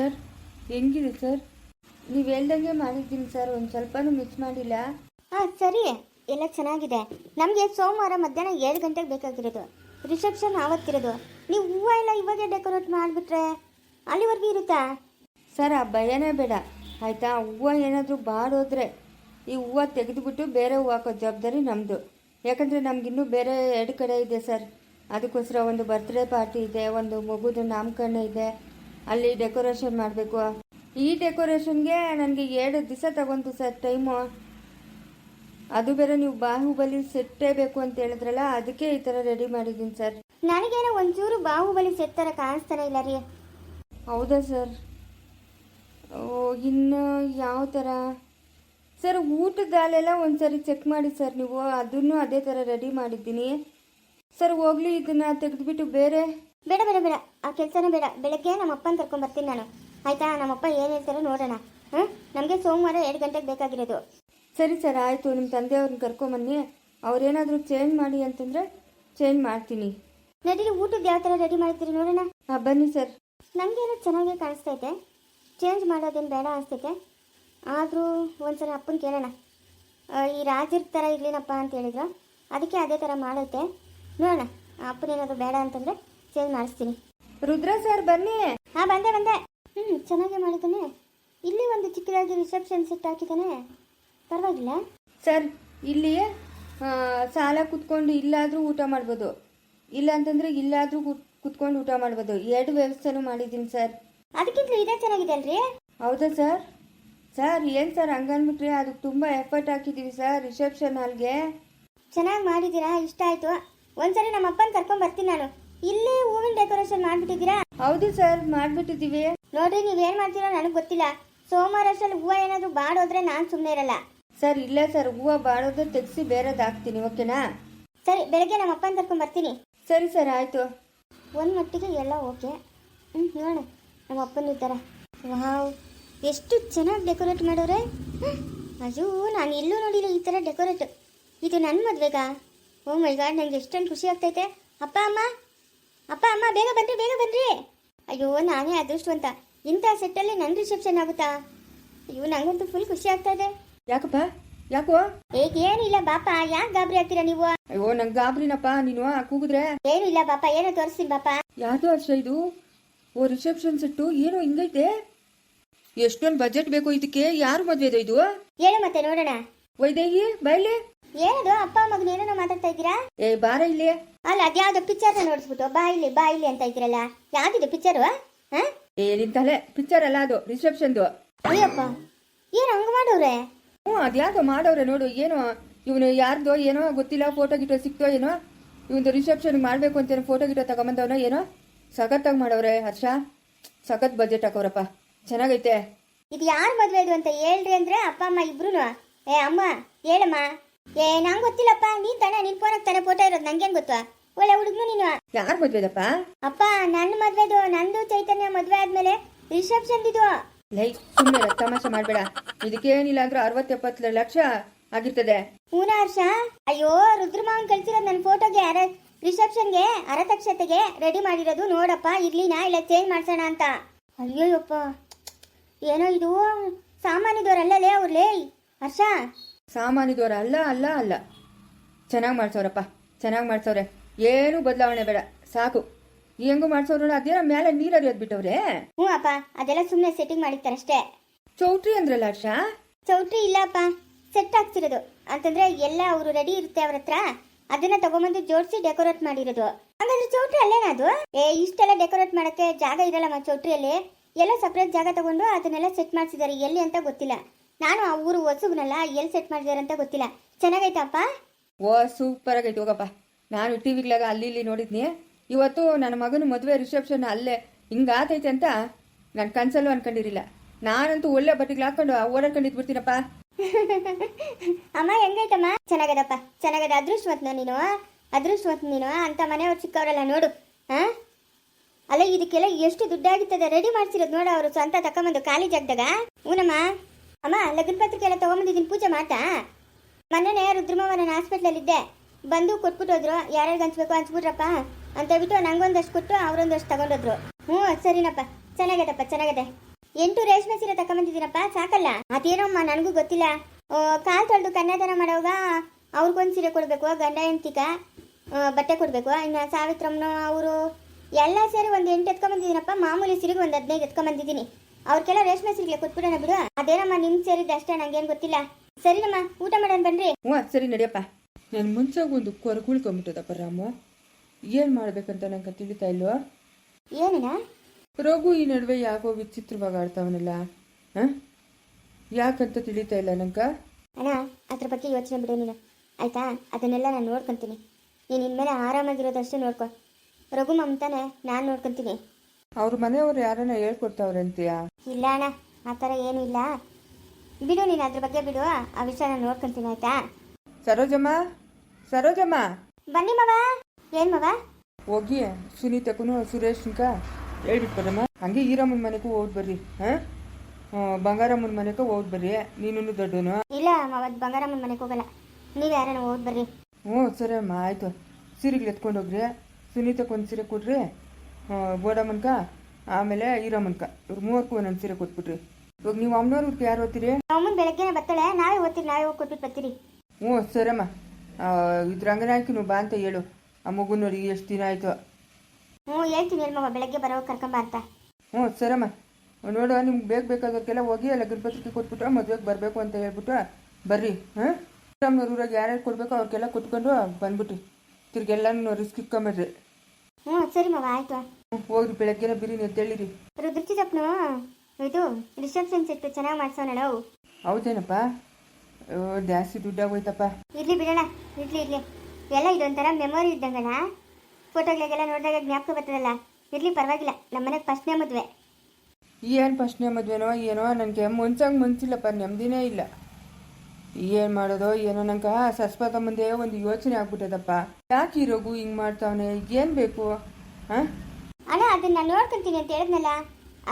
Sir? ಹೆಂಗಿದೆ sir? ನೀವು ಹೇಳ್ದಂಗೆ ಮಾಡಿದ್ದೀನಿ ಸರ್ ಒಂದು ಸ್ವಲ್ಪನೂ ಮಿಸ್ ಮಾಡಿಲ್ಲ. ಹಾಂ ಸರಿ. ಎಲ್ಲ ಚೆನ್ನಾಗಿದೆ. ನಮಗೆ ಸೋಮವಾರ ಮಧ್ಯಾಹ್ನ ಏಳು ಗಂಟೆಗೆ ಬೇಕಾಗಿರೋದು. ರಿಸೆಪ್ಷನ್ ಆವತ್ತಿರೋದು. ನೀವು ಹೂವು ಎಲ್ಲ ಇವಾಗೆ ಡೆಕೋರೇಟ್ ಮಾಡಿಬಿಟ್ರೆ ಅಲ್ಲಿವರೆಗೂ ಇರುತ್ತಾ? ಸರ್ ಆ ಭಯನೇ ಬೇಡ. ಆಯಿತಾ? ಹೂವು ಏನಾದರೂ ಬಾಡೋದ್ರೆ ಈ ಹೂವು ತೆಗೆದುಬಿಟ್ಟು ಬೇರೆ ಹೂವು ಹಾಕೋ ಜವಾಬ್ದಾರಿ ನಮ್ಮದು ಯಾಕಂದರೆ ನಮಗಿನ್ನೂ ಬೇರೆ ಎರಡು ಕಡೆ ಇದೆ ಸರ್. ಅದಕ್ಕೋಸ್ಕರ ಒಂದು ಬರ್ತ್ಡೇ ಪಾರ್ಟಿ ಇದೆ ಒಂದು ಮಗುದು ನಾಮಕರಣ ಇದೆ. ಅಲ್ಲಿ ಡೆಕೋರೇಷನ್ ಮಾಡಬೇಕು. ಈ ಡೆಕೋರೇಷನ್ಗೆ ನನಗೆ ಎರಡು ದಿವಸ ತಗೊಂತು ಸರ್ ಟೈಮು ಅದು ಬೇರೆ ನೀವು ಬಾಹುಬಲಿ ಸೆಟ್ಟೇ ಬೇಕು ಅಂತ ಹೇಳಿದ್ರಲ್ಲ ಅದಕ್ಕೆ ಈ ಥರ ರೆಡಿ ಮಾಡಿದ್ದೀನಿ ಸರ್. ನನಗೇನೋ ಒಂಚೂರು ಬಾಹುಬಲಿ ಸೆಟ್ ಥರ ಕಾಣಿಸ್ತಾನೆ ಇಲ್ಲ ರೀ. ಹೌದಾ ಸರ್? ಓ ಇನ್ನು ಯಾವ ಥರ ಸರ್ ಊಟದ ಹಾಲೆಲ್ಲ ಒಂದ್ಸರಿ ಚೆಕ್ ಮಾಡಿ ಸರ್ ನೀವು. ಅದನ್ನು ಅದೇ ಥರ ರೆಡಿ ಮಾಡಿದ್ದೀನಿ. ಸರ್ ಹೋಗ್ಲಿ ಇದನ್ನು ತೆಗೆದುಬಿಟ್ಟು ಬೇರೆ ಬೇಡ ಬೇಡ ಬೇಡ. ಆ ಕೆಲಸನೇ ಬೇಡ. ಬೆಳಗ್ಗೆ ನಮ್ಮಪ್ಪನ ಅಪ್ಪನ ಕರ್ಕೊಂಡ್ ಬರ್ತೀನಿ ನಾನು. ಆಯ್ತಾ? ನಮ್ಮಪ್ಪ ಏನು ಹೇಳ್ತಾರೋ ನೋಡೋಣ. ಹಾಂ ನಮಗೆ ಸೋಮವಾರ ಎರಡು ಗಂಟೆಗೆ ಬೇಕಾಗಿರೋದು. ಸರಿ ಸರ್. ಆಯಿತು. ನಿಮ್ಮ ತಂದೆಯವ್ರನ್ನ ಕರ್ಕೊಂಬನ್ನಿ ಅವ್ರೇನಾದರೂ ಚೇಂಜ್ ಮಾಡಿ ಅಂತಂದರೆ ಚೇಂಜ್ ಮಾಡ್ತೀನಿ. ನಡೀರಿ ಊಟದ ಯಾವ ಥರ ರೆಡಿ ಮಾಡ್ತೀರಿ ನೋಡೋಣ. ಹಾಂ ಬನ್ನಿ ಸರ್. ಏನೋ ಚೆನ್ನಾಗೇ ಕಾಣಿಸ್ತೈತೆ. ಚೇಂಜ್ ಮಾಡೋದೇನು ಬೇಡ ಅನಿಸ್ತೈತೆ. ಆದರೂ ಒಂದ್ಸಲ ಅಪ್ಪನ ಕೇಳೋಣ. ಈ ರಾಜರ ಥರ ಇರಲಿನಪ್ಪ ಅಂತ ಹೇಳಿದ್ರು. ಅದಕ್ಕೆ ಅದೇ ಥರ ಮಾಡುತ್ತೆ ನೋಡೋಣ. ಅಪ್ಪನೇನಾದ್ರು ಬೇಡ ಅಂತಂದರೆ ಚೇಂಜ್ ಮಾಡಿಸ್ತೀನಿ. ರುದ್ರ ಸರ್ ಬನ್ನಿ. ಹಾಂ ಬಂದೆ ಬಂದೆ. ಹ್ಞೂ ಚೆನ್ನಾಗೇ ಮಾಡಿದ್ದಾನೆ. ಇಲ್ಲಿ ಒಂದು ಚಿಕ್ಕದಾಗಿ ರಿಸೆಪ್ಷನ್ ಸೆಟ್ ಹಾಕಿದ್ದಾನೆ. ಪರವಾಗಿಲ್ಲ. ಸರ್ ಇಲ್ಲಿ ಸಾಲ ಕುತ್ಕೊಂಡು ಇಲ್ಲಾದರೂ ಊಟ ಮಾಡ್ಬೋದು. ಇಲ್ಲ ಅಂತಂದರೆ ಇಲ್ಲಾದರೂ ಕುತ್ಕೊಂಡು ಊಟ ಮಾಡ್ಬೋದು. ಎರಡು ವ್ಯವಸ್ಥೆನೂ ಮಾಡಿದ್ದೀನಿ ಸರ್. ಅದಕ್ಕಿಂತ ಇದೇ ಚೆನ್ನಾಗಿದೆ ಅಲ್ರಿ? ಹೌದಾ ಸರ್? ಸರ್ ಏನು ಸರ್ ಹಂಗನ್ಬಿಟ್ರಿ ಅದಕ್ಕೆ ತುಂಬ ಎಫರ್ಟ್ ಹಾಕಿದ್ದೀವಿ ಸರ್ ರಿಸೆಪ್ಷನ್ ಹಾಲ್ಗೆ. ಚೆನ್ನಾಗಿ ಮಾಡಿದ್ದೀರಾ? ಇಷ್ಟ ಆಯಿತು. ಒಂದ್ಸರಿ ನಮ್ಮ ಅಪ್ಪನ ಕರ್ಕೊಂಡು ಬರ್ತೀನಿ ನಾನು. ಇಲ್ಲಿ ಹೂವಿನ ಡೆಕೋರೇಷನ್ ಮಾಡಿಬಿಟ್ಟಿದ್ದೀರಾ? ಹೌದು ಸರ್ ಮಾಡ್ಬಿಟ್ಟಿದೀವಿ ನೋಡ್ರಿ ನೀವೇನ್ ಮಾಡ್ತೀರೋ ನನಗೆ ಗೊತ್ತಿಲ್ಲ. ಸೋಮವಾರ ಅಷ್ಟಲ್ಲಿ ಹೂವು ಏನಾದ್ರು ಬಾಡೋದ್ರೆ ನಾನು ಸುಮ್ಮನೆ ಇರಲ್ಲ. ಸರ್ ಇಲ್ಲ ಸರ್ ಹೂವು ಬಾಡೋದು ತೆಗ್ಸಿ ಬೇರೆದು ಹಾಕ್ತೀನಿ ಓಕೆನಾ? ಸರಿ ಬೆಳಗ್ಗೆ ನಮ್ಮ ಅಪ್ಪನ ಕರ್ಕೊಂಡ್ ಬರ್ತೀನಿ. ಸರಿ ಸರ್ ಆಯಿತು. ಒಂದು ಮಟ್ಟಿಗೆ ಎಲ್ಲ ಓಕೆ. ಹ್ಞೂ ನೋಡ ನಮ್ಮ ಅಪ್ಪನ ಇದ್ದಾರ. ವಾವ್. ಎಷ್ಟು ಚೆನ್ನಾಗಿ ಡೆಕೋರೇಟ್ ಮಾಡೋರೆ. ಅಯ್ಯೋ ನಾನು ಎಲ್ಲೂ ನೋಡಿಲ್ಲ ಈ ಥರ ಡೆಕೋರೇಟ್. ಇದು ನನ್ನ ಮದುವೆಗಾ? ಓ ಮೈ ಗಾಡ್ ನನಗೆ ಎಷ್ಟೊಂದು ಖುಷಿ ಆಗ್ತೈತೆ. ಅಪ್ಪ ಅಮ್ಮ? ಅಪ್ಪ ಅಮ್ಮ ಬೇಗ ಬನ್ರಿ ಬೇಗ ಬನ್ರಿ. ಅಯ್ಯೋ ನಾನೇ ಅದೃಷ್ಟವಂತ. ಇಂಥ ಸೆಟ್ಟಲ್ಲಿ ನನ್ನ ರಿಸೆಪ್ಷನ್ ಆಗುತ್ತಾ? ಅಯ್ಯೋ ನಂಗಂತೂ ಫುಲ್ ಖುಷಿ ಆಗ್ತಾ ಇದೆ. ಯಾಕಪ್ಪ? ಯಾಕೋ? ಈಗ ಏನಿಲ್ಲ ಬಾಪ ಯಾಕೆ ಗಾಬರಿ ಆಗ್ತೀರಾ ನೀವು? ಅಯ್ಯೋ ನಂಗೆ ಗಾಬರಿನಪ್ಪ ನೀನು ಆ ಕೂಗಿದ್ರೆ? ಏನು ಇಲ್ಲ ಬಾಪ ಏನೋ ತೋರಿಸ್ತೀನಿ ಬಾಪ. ಯಾವುದು ಅಷ್ಟೇ ಇದು? ಓ ರಿಸೆಪ್ಷನ್ ಸೆಟ್ಟು? ಏನೋ ಹಿಂಗೈತೆ? ಎಷ್ಟೊಂದು ಬಜೆಟ್ ಬೇಕು ಇದಕ್ಕೆ? ಯಾರು ಮದ್ವೆ ಇದು? ಹೇಳು ಮತ್ತೆ ನೋಡೋಣ. ವೈದೇಹಿ ಬೈಲಿ. ಏನದು ಅಪ್ಪ ಮಗನ ಏನೇನೋ ಮಾತಾಡ್ತಾ ಇದ್ದೀರಾ? ಏ ಬಾರ ಇಲ್ಲಿ. ಅಲ್ಲ ಅದ್ಯಾವ್ದೋ ಪಿಕ್ಚರ್ ನೋಡಿಸ್ಬಿಟ್ಟು ಬಾ ಇಲ್ಲಿ ಬಾ ಇಲ್ಲಿ ಅಂತ ಇದ್ರಲ್ಲ ಯಾವ್ದಿದು ಪಿಕ್ಚರ್ ಹಾ? ಏ ನಿನ್ ತಲೆ ಪಿಕ್ಚರ್ ಅಲ್ಲ ಅದು ರಿಸೆಪ್ಷನ್ದು ಅಯ್ಯಪ್ಪ ಏನು ಹಂಗ ಮಾಡೋರೆ? ಹ್ಞೂ ಅದ್ಯಾವ್ದೋ ಮಾಡೋರೆ ನೋಡು ಏನೋ ಇವನು ಯಾರ್ದೋ ಏನೋ ಗೊತ್ತಿಲ್ಲ ಫೋಟೋ ಗಿಟೋ ಸಿಕ್ತೋ ಏನೋ? ಇವನು ರಿಸೆಪ್ಷನ್ ಮಾಡಬೇಕು ಅಂತೇನೋ ಫೋಟೋ ಗಿಟೋ ತಗೊಂಬಂದವನೋ ಏನೋ? ಸಖತ್ತಾಗಿ ಮಾಡೋರೆ ಹರ್ಷ. ಸಖತ್ ಬಜೆಟ್ ಹಾಕೋರಪ್ಪ. ಚೆನ್ನಾಗೈತೆ. ಇದು ಯಾರು ಮದ್ವೆ ಇದು ಅಂತ ಹೇಳ್ರಿ ಅಂದ್ರೆ ಅಪ್ಪ ಅಮ್ಮ ಇಬ್ರು ಏ ಅಮ್ಮ ಹೇಳಮ್ಮ. ಏ ನಂಗೆ ಗೊತ್ತಿಲ್ಲಪ್ಪ. ನೀನ್ ತಾನೆ ನಿನ್ ಫೋನಾಗ ತಾನೆ ಫೋಟೋ ಇರೋದು. ನಂಗೇನ್ ಗೊತ್ತಾ? ಒಳ್ಳೆ ಹುಡುಗ್ನು ನೀನು. ಯಾರ ಮದ್ವೆದಪ್ಪ ಅಪ್ಪ ನನ್ನ ಮದ್ವೆದು ನಂದು ಚೈತನ್ಯ ಮದ್ವೆ ಆದ್ಮೇಲೆ ರಿಸೆಪ್ಷನ್ ಇದು. ಲೈ ಸುಮ್ಮನೆ ತಮಾಷೆ ಮಾಡಬೇಡ. ಇದಕ್ಕೇನಿಲ್ಲ ಅಂದ್ರೆ ಅರವತ್ತು ಎಪ್ಪತ್ತು ಲಕ್ಷ ಆಗಿರ್ತದೆ. ಮೂನ ಹರ್ಷ? ಅಯ್ಯೋ ರುದ್ರಮಾವನ್ ಕಳ್ಸಿರೋದು ನನ್ನ ಫೋಟೋಗೆ ಅರ ರಿಸೆಪ್ಷನ್ಗೆ ಅರತಕ್ಷತೆಗೆ ರೆಡಿ ಮಾಡಿರೋದು ನೋಡಪ್ಪ. ಇರ್ಲಿನಾ ಇಲ್ಲ ಚೇಂಜ್ ಮಾಡ್ಸೋಣ ಅಂತ. ಅಯ್ಯೋಯಪ್ಪ ಏನೋ ಇದು ಸಾಮಾನ್ಯದವ್ರಲ್ಲಲೇ ಅವ್ರಲೇ ಹರ್ಷ? ಸಾಮಾನ್ಯದವ್ರ ಅಲ್ಲ ಅಲ್ಲ ಅಲ್ಲ. ಚೆನ್ನಾಗಿ ಮಾಡ್ಸೋರಪ್ಪ ಚೆನ್ನಾಗಿ ಮಾಡ್ಸೋರೆ ಏನೂ ಬದಲಾವಣೆ ಬೇಡ ಸಾಕು. ಹೆಂಗು ಮಾಡ್ಸೋರು ಅದೇ ಅದೇನೋ ಮೇಲೆ ನೀರು ಹರಿಯೋದು ಬಿಟ್ಟವ್ರೆ? ಹ್ಞೂ ಅಪ್ಪ ಅದೆಲ್ಲ ಸುಮ್ಮನೆ ಸೆಟ್ಟಿಂಗ್ ಮಾಡಿರ್ತಾರಷ್ಟೇ. ಚೌಟ್ರಿ ಅಂದ್ರಲ್ಲ ಹರ್ಷ? ಚೌಟ್ರಿ ಇಲ್ಲಪ್ಪ ಸೆಟ್ ಆಗ್ತಿರೋದು ಅಂತಂದ್ರೆ ಎಲ್ಲ ಅವರು ರೆಡಿ ಇರುತ್ತೆ ಅವ್ರ ಹತ್ರ. ಅದನ್ನ ತಗೊಂಬಂದು ಜೋಡಿಸಿ ಡೆಕೋರೇಟ್ ಮಾಡಿರೋದು. ಹಂಗಂದ್ರೆ ಚೌಟ್ರಿ ಅಲ್ಲೇನ ಅದು? ಏ ಇಷ್ಟೆಲ್ಲ ಡೆಕೋರೇಟ್ ಮಾಡಕ್ಕೆ ಜಾಗ ಇರಲ್ಲಮ್ಮ ಚೌಟ್ರಿಯಲ್ಲಿ? ಎಲ್ಲ ಸಪ್ರೇಟ್ ಜಾಗ ತಗೊಂಡು ಅದನ್ನೆಲ್ಲ ಸೆಟ್ ಮಾಡಿಸಿದ್ದಾರೆ ಎಲ್ಲಿ ಅಂತ ಗೊತ್ತಿಲ್ಲ. ನಾನು ಆ ಊರು ಹೊಸಬನಲ್ಲ ಎಲ್ಲಿ ಸೆಟ್ ಮಾಡಿದಾರೆ ಅಂತ ಗೊತ್ತಿಲ್ಲ. ಚೆನ್ನಾಗೈತಪ್ಪ? ಓ ಸೂಪರ್ ಆಗೈತೆ ಹೋಗಪ್ಪ. ನಾನು ಟಿ ವಿಗ್ಲಾಗ ಅಲ್ಲಿ ಇಲ್ಲಿ ನೋಡಿದ್ನಿ. ಇವತ್ತು ನನ್ನ ಮಗನ ಮದುವೆ ರಿಸೆಪ್ಷನ್ ಅಲ್ಲೇ. ಹಿಂಗಾತೈತೆ ಅಂತ ನಾನು ಕನ್ಸಲ್ಲೂ ಅನ್ಕೊಂಡಿರಲಿಲ್ಲ. ನಾನಂತೂ ಒಳ್ಳೆ ಬಟ್ಟೆಗಳು ಹಾಕೊಂಡು ಓಡಾಡ್ಕೊಂಡಿದ್ ಬಿಡ್ತೀನಪ್ಪ. ಅಮ್ಮ ಹೆಂಗೈತಮ್ಮ? ಚೆನ್ನಾಗದಪ್ಪ. ಚೆನ್ನಾಗದ ಅದೃಷ್ಟವಂತ ನೀನು ಅದೃಷ್ಟವಂತ ನೀನು ಅಂತ ಮನೆಯವ್ರು ಚಿಕ್ಕವರಲ್ಲ ನೋಡು ಹಾ ಅಲ್ಲ ಇದಕ್ಕೆಲ್ಲ ಎಷ್ಟು ದುಡ್ಡಾಗಿತ್ತದೆ? ರೆಡಿ ಮಾಡ್ಸಿರೋದು ನೋಡು ಅವರು ಸ್ವಂತ ತಕೊಂಬಂದು ಖಾಲಿ ಜಾಗದಾಗ. ಹೂನಮ್ಮ. ಅಮ್ಮ, ಲಗ್ನ ಪತ್ರಿಕೆ ಎಲ್ಲ ತಗೊಂಬಂದಿದ್ದೀನಿ, ಪೂಜೆ ಮಾಡ್ತಾ? ಮೊನ್ನೆನೇ ರುದ್ರಮವನ ಹಾಸ್ಪಿಟ್ಲಲ್ಲಿದ್ದೆ. ಬಂದು ಕೊಟ್ಬಿಟ್ಟು ಹೋದ್ರು. ಯಾರ್ಯಾರಿಗೆ ಹಂಚ್ಬೇಕು ಹಂಚ್ಬಿಟ್ರಪ್ಪ ಅಂತ ಹೇಳ್ಬಿಟ್ಟು ನಂಗೊಂದಷ್ಟು ಕೊಟ್ಟು ಅವರೊಂದಷ್ಟು ತಗೊಂಡೋದ್ರು. ಹ್ಞೂ, ಸರಿನಪ್ಪ. ಚೆನ್ನಾಗದಪ್ಪ ಚೆನ್ನಾಗಿದೆ ಎಂಟು ರೇಷ್ಮೆ ಸೀರೆ ತಗೊಂಬಂದಿದ್ದೀನಪ್ಪ, ಸಾಕಲ್ಲ? ಅದೇನಮ್ಮ, ನನಗೂ ಗೊತ್ತಿಲ್ಲ. ಕಾಲು ತೊಳೆದು ಕನ್ಯಾದಾನ ಮಾಡೋವಾಗ ಅವ್ರಿಗೊಂದು ಸೀರೆ ಕೊಡಬೇಕು, ಗಂಡ ಹೆಂಡ್ತಿಕ ಬಟ್ಟೆ ಕೊಡಬೇಕು. ಇನ್ನು ಸಾವಿತ್ರಮ್ಮನ, ಅವರು ಎಲ್ಲ ಸೇರಿ ಒಂದು ಎಂಟು ಎತ್ಕೊಂಬಂದಿದ್ದೀನಪ್ಪ. ಮಾಮೂಲಿ ಸೀರೆಗೆ ಒಂದು ಹದಿನೈದು ಎತ್ಕೊಂಬಂದಿದ್ದೀನಿ. ಅವ್ರಿಗೆಲ್ಲ ರೇಷ್ಮೆ ಸೀರೆಗೆ ಕೊಟ್ಬಿಡೋಣ ಬಿಡು. ಅದೇನಮ್ಮ ನಿಮ್ ಸೇರಿದ್ದು ಅಷ್ಟೇ ನಂಗೇನು ಗೊತ್ತಿಲ್ಲ. ಸರಿನಮ್ಮ ಊಟ ಮಾಡೋಣ ಬನ್ರಿ. ಹ್ಞೂ ಸರಿ ನಡಿಯಪ್ಪ. ನಾನು ಮುಂಚಾಗ ಒಂದು ಕೊರಗುಳ್ಕೊಂಬಿಟ್ಟದಪ್ಪ ರಾಮು. ಏನು ಮಾಡ್ಬೇಕಂತ ನಂಗೆ ತಿಳಿತಾ ಇಲ್ವಾ? ಏನಿನ? ರಘು ಈ ನಡುವೆ ಯಾಕೋ ವಿಚಿತ್ರವಾಗಿ ಆಡ್ತಾವನಲ್ಲ. ಹಾಂ? ಯಾಕಂತ ತಿಳಿತಾ ಇಲ್ಲ ನಂಗೆ? ಅಣ್ಣ ಅದ್ರ ಬಗ್ಗೆ ಯೋಚನೆ ಬಿಡು ನೀನು. ಆಯ್ತಾ? ಅದನ್ನೆಲ್ಲ ನಾನು ನೋಡ್ಕೊಂತೀನಿ. ನೀನು ಇನ್ಮೇಲೆ ಆರಾಮಾಗಿರೋದಷ್ಟೇ ನೋಡ್ಕೊ. ರಘು ಮಮತಾನೆ ನಾನು ನೋಡ್ಕೊಂತೀನಿ. ಅವ್ರ ಮನೆಯವ್ರು ಯಾರನ್ನ ಹೇಳ್ಕೊಡ್ತಾವ್ರೆ ಅಂತೀಯಾ? ಇಲ್ಲ ಅಣ್ಣ ಆ ಥರ ಏನೂ ಇಲ್ಲ. ಬಿಡು ನೀನು ಅದ್ರ ಬಗ್ಗೆ ಬಿಡು ಆ ವಿಷಯ ನಾನು ನೋಡ್ಕೊಂತೀನಿ ಆಯ್ತಾ? ಸರೋಜಮ್ಮ ಸರೋಜಮ್ಮ! ಬನ್ನಿ ಮವ. ಏನ್ ಮವ? ಹೋಗಿ ಸುನೀತಕ್ಕೂ ಸುರೇಶ್ನ್ಕ ಹೇಳ್ಬಿಟ್ಟು ಬರಮ್ಮ. ಹಂಗೆ ಈರಮ್ಮನ ಮನೆಗೂ ಹೋಗಿ ಬರ್ರಿ ಹಾಂ? ಬಂಗಾರಮ್ಮನ ಮನೆಗೂ ಹೋಗಿ ಬರ್ರಿ ನೀನು ದೊಡ್ಡನು. ಇಲ್ಲ ಮವ ಬಂಗಾರಮ್ಮನ ಮನೆಗೆ ಹೋಗಲ್ಲ. ನೀವು ಯಾರನ್ನ ಹೋಗಿ ಬರ್ರಿ. ಹ್ಞೂ ಸರಿ ಅಮ್ಮ ಆಯಿತು. ಸೀರೆಗಳು ಎತ್ಕೊಂಡು ಹೋಗ್ರಿ ಸುನೀತಕ್ಕೊಂದು ಸೀರೆ ಕೊಡ್ರಿ. ಬೋಡಮ್ಮನ್ಕ ಆಮೇಲೆ ಈರಮ್ಮನ್ಕ. ಇವ್ರು ಮೂವಕ್ಕೂ ಒಂದೊಂದು ಸೀರೆ ಕೊಟ್ಬಿಟ್ರಿ. ಇವಾಗ ನೀವು ಅಮ್ಮನವ್ರಿಗೆ ಯಾರು ಓದ್ತೀರಿ? ಅಮ್ಮನ ಬೆಳಗ್ಗೆನೆ ಬರ್ತಾಳೆ ನಾವೇ ಓದ್ತೀರಿ ನಾವೇ ಹೋಗಿ ಕೊಟ್ಬಿಟ್ಟು ಬರ್ತೀರಿ. ಹ್ಞೂ ಸರಮ್ಮ ಇದ್ರ ಅಂಗನಾಯ್ಕಿನು ಬಾ ಅಂತ ಹೇಳು. ಆ ಮಗು ನೋಡಿ ಎಷ್ಟು ದಿನ ಆಯಿತು. ಹ್ಞೂ ಹೇಳ್ತೀನಿ ಹೇಳಮ್ಮ ಬೆಳಗ್ಗೆ ಬರೋ ಕರ್ಕೊಂಬ ಅಂತ. ಹ್ಞೂ ಸರಮ್ಮ ನೋಡು ನಿಮ್ಗೆ ಬೇಕು ಬೇಕಾದಕ್ಕೆಲ್ಲ ಹೋಗಿ ಎಲ್ಲ ಗಣಪತಿಗೆ ಕೊಟ್ಬಿಟ್ರೆ ಮದುವೆಗೆ ಬರಬೇಕು ಅಂತ ಹೇಳ್ಬಿಟ್ಟು ಬರ್ರಿ ಹಾಂ ಅಮ್ಮನವ್ರ ಊರಾಗ ಯಾರ್ಯಾರು ಕೊಡಬೇಕು ಅವ್ರಿಗೆಲ್ಲ ಕೊಟ್ಕೊಂಡು ಬಂದ್ಬಿಟ್ರಿ. ತಿರ್ಗೆಲ್ಲನೂ ರಿಸ್ಕ್ ಇಕ್ಕೊಂಬಿಡ್ರಿ ಹ್ಞೂ ಸರಿ ಮಾವ ಆಯಿತು. ಹೋಗ್ರಿ ಬೆಳಗ್ಗೆನ ಬಿರಿನಿ ಎದ್ದೇಳಿರಿ. ರುದ್ರಿ ಸೊಪ್ಪನು ಇದು ರಿಸೆಪ್ಷನ್ ಸೆಟ್ ಚೆನ್ನಾಗಿ ಮಾಡ್ಸೋಣ ಹೌದೇನಪ್ಪ? ಜಾಸ್ತಿ ದುಡ್ಡಾಗೋಯ್ತಪ್ಪ. ಇರ್ಲಿ ಬಿಡೋಣ ಇರ್ಲಿ ಇರ್ಲಿ. ಎಲ್ಲ ಇದೊಂಥರ ಮೆಮೊರಿ ಇದ್ದಂಗಣ ಫೋಟೋಗಳಿಗೆಲ್ಲ ನೋಡಿದಾಗ ಜ್ಞಾಪಕ ಬರ್ತದಲ್ಲ? ಇರ್ಲಿ ಪರವಾಗಿಲ್ಲ. ನಮ್ಮ ಮನೆಗೆ ಫಸ್ಟ್ನೇ ಮದುವೆ. ಏನು ಫಸ್ಟ್ನೇ ಮದುವೆನೋ ಏನೋ ನನಗೆ ಮುಂಚಂಗೆ ಮುಂಚಿಲ್ಲಪ್ಪ ನೆಮ್ಮದಿನೇ ಇಲ್ಲ. ಏನು ಮಾಡೋದೋ ಏನೋ ನಂಗೆ ಸಸ್ಪತ ಮುಂದೆ ಒಂದು ಯೋಚನೆ ಆಗ್ಬಿಟ್ಟದಪ್ಪ. ಯಾಕೆ ಈ ರೋಗು ಹಿಂಗೆ ಮಾಡ್ತಾವನೆ? ಏನು ಬೇಕು? ಹಾಂ? ಅಣ್ಣ ಅದನ್ನ ನಾನು ನೋಡ್ಕೊಂತೀನಿ ಅಂತ ಹೇಳಿದ್ನಲ್ಲ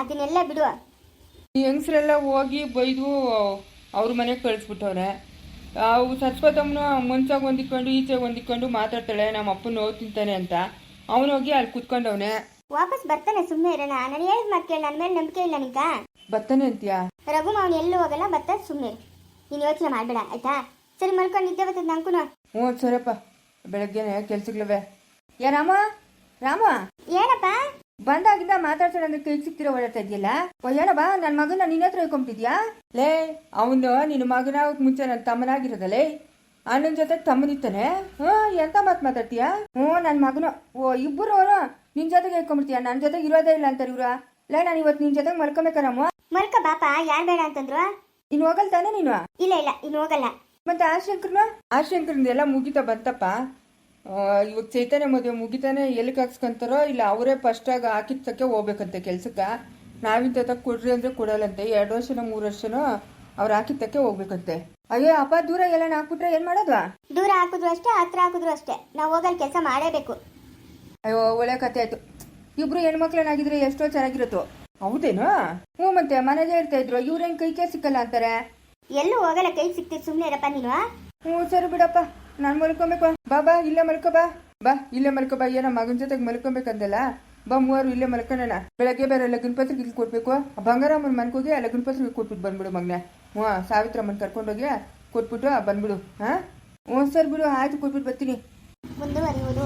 ಅದನ್ನೆಲ್ಲ ಬಿಡುವ ಈ ಹೆಂಗಸರೆಲ್ಲ ಹೋಗಿ ಬೈದು ಅವ್ರ ಮನೆಗೆ ಕಳಿಸ್ಬಿಟ್ಟವ್ರೆ. ಅವು ಸಸ್ಪತಮ್ಮನ ಮುಂಚಾಗ ಹೊಂದಿಕೊಂಡು ಈಚೆಗೆ ಹೊಂದಿಕೊಂಡು ಮಾತಾಡ್ತಾಳೆ ನಮ್ಮ ಅಪ್ಪನ ನೋವು ತಿಂತಾನೆ ಅಂತ. ಅವನು ಹೋಗಿ ಅಲ್ಲಿ ಕುತ್ಕೊಂಡವನೆ. ವಾಪಸ್ ಬರ್ತಾನೆ ಸುಮ್ಮನೆ ಇರೋಣ ನಾನು ಹೇಳಿದ ಮಾತು ಕೇಳಿ ನನ್ನ ಮೇಲೆ ನಂಬಿಕೆ ಇಲ್ಲ ನಿಂಗ. ಬರ್ತಾನೆ ಅಂತೀಯಾ? ರಘು ಅವನು ಎಲ್ಲೂ ಹೋಗಲ್ಲ ಬರ್ತಾನೆ ಸುಮ್ಮನೆ ನೀನು ಯೋಚನೆ ಮಾಡಬೇಡ ಆಯ್ತಾ? ಸರಿ ಮಲ್ಕೊಂಡು ನಿದ್ದೆ ಬರ್ತದೆ ನಂಗೂ ಹ್ಞೂ ಸರಿಯಪ್ಪ. ಬೆಳಗ್ಗೆನೆ ಕೆಲ್ಸಗಳವೆ. ಯಾ ರಾಮ? ಏನಪ್ಪ? ಬಂದಾಗಿಂದ ಮಾತಾಡ್ಸೋಣ ಅಂದ್ರೆ ಕೈ ಸಿಕ್ತಿರೋ ಓಡಾಡ್ತಾ ಇದೆಯಲ್ಲ? ಏನಪ್ಪ ನನ್ನ ಮಗನ ನಿನ್ನ ಹತ್ರ ಇಟ್ಕೊಂಬಿಟ್ಟಿದ್ಯಾ ಲೇ ಅವನು ನಿನ್ನ ಮಗನ ಮುಂಚೆ ನನ್ನ ತಮ್ಮನಾಗಿರೋದಲ್ಲೇ? ಅಣ್ಣನ ಜೊತೆ ತಮ್ಮನಿತ್ತಾನೆ ಹ್ಮ್ ಎಂತ ಮಾತು ಮಾತಾಡ್ತೀಯಾ? ಹ್ಞೂ ನನ್ನ ಮಗನ. ಓ ಇಬ್ಬರು ಅವರು ನಿನ್ ಜೊತೆಗೆ ಹೇಳ್ಕೊಂಬಿಡ್ತೀಯ ನನ್ನ ಜೊತೆಗೆ ಇರೋದೇ ಇಲ್ಲ ಅಂತಾರೆ ಇವ್ರ. ಲೇ ನಾನು ಇವತ್ತು ನಿನ್ ಜೊತೆಗೆ ಮಲ್ಕೊಬೇಕರಮ್ಮ ಮಲ್ಕ ಬಾಪ ಯಾರು ಬೇಡ ಅಂತಂದ್ರು? ಇನ್ನು ಹೋಗಲ್ ತಾನೆ ನೀನು? ಇಲ್ಲ ಇಲ್ಲ ಇನ್ನು ಹೋಗಲ್ಲ. ಮತ್ತೆ ಆ ಶಂಕರ್ನ? ಆ ಎಲ್ಲ ಮುಗಿತಾ ಬಂತಪ್ಪ. ಇವಾಗ ಚೈತನ್ಯ ಮದುವೆ ಮುಗಿತಾನೆ ಎಲ್ಲಿಗೆ ಹಾಕ್ಸ್ಕೊಂತಾರೋ ಇಲ್ಲ ಅವರೇ ಫಸ್ಟಾಗ ಹಾಕಿದ ತಕ್ಕ ಹೋಗ್ಬೇಕಂತೆ ಕೆಲ್ಸಕ್ಕೆ. ನಾವಿಂತ ತಕ್ಕ ಕೊಡ್ರಿ ಅಂದ್ರೆ ಕೊಡಲ್ಲಂತೆ ಎರಡು ವರ್ಷನೋ ಮೂರು ವರ್ಷನೋ ಅವ್ರು ಹಾಕಿದ್ದಕ್ಕೆ ಹೋಗ್ಬೇಕಂತೆ. ಅಯ್ಯೋ ಅಪ್ಪ ದೂರ ಎಲ್ಲ ಹಾಕ್ಬಿಟ್ರೆ ಏನು ಮಾಡೋದು ದೂರ ಹಾಕಿದ್ರು ಅಷ್ಟೇ ಹತ್ರ ಹಾಕಿದ್ರು ಅಷ್ಟೇ. ನಾವು ಹೋಗಲ್ ಕೆಲಸ ಮಾಡೇಬೇಕು. ಅಯ್ಯೋ ಒಳ್ಳೆ ಕತೆ ಆಯ್ತು. ಇಬ್ರು ಹೆಣ್ಮಕ್ಳನ್ನಾಗಿದ್ರೆ ಎಷ್ಟೋ ಚೆನ್ನಾಗಿರುತ್ತೋ. ಹೌದೇನೋ? ಹ್ಞೂ ಮತ್ತೆ ಮನೆಗೆ ಇರ್ತಾ ಇದ್ರು ಇವ್ರೇನ್ ಕೈಕೆ ಸಿಕ್ಕಲ್ಲ ಅಂತಾರೆ? ಎಲ್ಲೂ ಹೋಗಲ್ಲ ಕೈ ಸಿಕ್ತಿ ಸುಮ್ಮನೆ ಇರಪ್ಪ ನೀನು ಹ್ಞೂ ಸರಿ ಬಿಡಪ್ಪ. ನಾನು ಮಲ್ಕೊಬೇಕು ಬಾ. ಬಾ ಇಲ್ಲೇ ಮಲ್ಕೋ ಬಾ. ಬಾ, ಇಲ್ಲೇ ಮಲ್ಕೋ ಬಾ. ಏನೋ ಮಗನ ಜೊತೆಗೆ ಮಲ್ಕೊಬೇಕಂದಲ್ಲ? ಬಾ, ಮೂವರು ಇಲ್ಲೇ ಮಲ್ಕೊಳ್ಳೋಣ ಬೆಳಗ್ಗೆ ಬೇರೆ ಲಗ್ನ ಪತ್ರಿಕೆ ಇಲ್ಲಿ ಕೊಡ್ಬೇಕು. ಬಂಗಾರಮ್ಮನ ಮನ್ಕೋಗಿ ಆ ಲಗ್ನ ಪತ್ರಿಕೆ ಕೊಟ್ಬಿಟ್ಟು ಬಂದ್ಬಿಡು ಮಗನ. ಹ್ಞೂ, ಸಾವಿತ್ರಮ್ಮನ ಕರ್ಕೊಂಡೋಗಿ ಕೊಟ್ಬಿಟ್ಟು ಬಂದ್ಬಿಡು. ಹಾಂ? ಹ್ಞೂ, ಸರ್ ಬಿಡು, ಆಯ್ತು ಕೊಟ್ಬಿಟ್ಟು ಬರ್ತೀನಿ. ಮುಂದುವರಿಯುವುದು